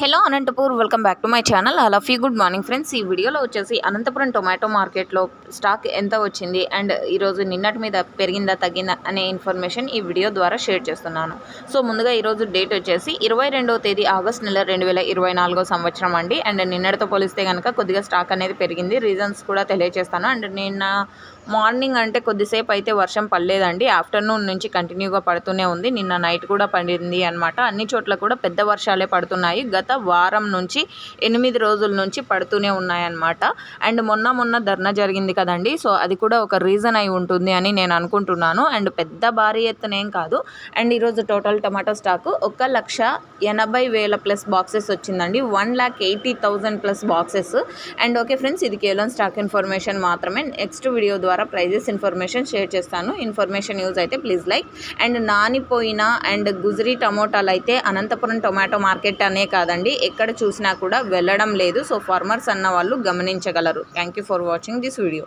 Hello Anantapur welcome back to my channel. అలా ఫీ good morning friends. ఈ వీడియోలో వచ్చేసి అనంతపురం టొమాటో మార్కెట్లో స్టాక్ ఎంత వచ్చింది అండ్ ఈరోజు నిన్నటి మీద పెరిగిందా తగ్గిందా అనే ఇన్ఫర్మేషన్ ఈ వీడియో ద్వారా షేర్ చేస్తున్నాను. సో ముందుగా ఈరోజు డేట్ వచ్చేసి ఇరవై రెండవ తేదీ ఆగస్ట్ నెల రెండు వేల ఇరవై నాలుగో సంవత్సరం అండి. అండ్ నిన్నటితో పోలిస్తే కనుక కొద్దిగా స్టాక్ అనేది పెరిగింది. రీజన్స్ కూడా తెలియజేస్తాను. అండ్ నిన్న మార్నింగ్ అంటే కొద్దిసేపు అయితే వర్షం పడలేదండి. ఆఫ్టర్నూన్ నుంచి కంటిన్యూగా పడుతూనే ఉంది. నిన్న నైట్ కూడా పడింది అనమాట అన్ని చోట్ల కూడా పెద్ద వర్షాలే పడుతున్నాయి. గత గత వారం నుంచి ఎనిమిది రోజుల నుంచి పడుతూనే ఉన్నాయన్నమాట. అండ్ మొన్న మొన్న ధర్నా జరిగింది కదండి. సో అది కూడా ఒక రీజన్ అయి ఉంటుంది అని నేను అనుకుంటున్నాను. అండ్ పెద్ద భారీ ఎత్తునేం కాదు. అండ్ ఈరోజు టోటల్ టమాటో స్టాకు ఒక లక్ష ఎనభై వేల ప్లస్ బాక్సెస్ వచ్చిందండి. One lakh eighty thousand plus boxes. And okay friends ఇది కేవలం స్టాక్ ఇన్ఫర్మేషన్ మాత్రమే. నెక్స్ట్ వీడియో ద్వారా ప్రైజెస్ ఇన్ఫర్మేషన్ షేర్ చేస్తాను. ఇన్ఫర్మేషన్ యూజ్ అయితే ప్లీజ్ లైక్. అండ్ నానిపోయిన అండ్ గుజరీ టమోటాలు అయితే అనంతపురం టొమాటో మార్కెట్ అనే కాదండి ఎక్కడ చూసినా కూడా వెళ్ళడం లేదు. సో ఫార్మర్స్ అన్న వాళ్ళు గమనించగలరు. Thank you for watching this video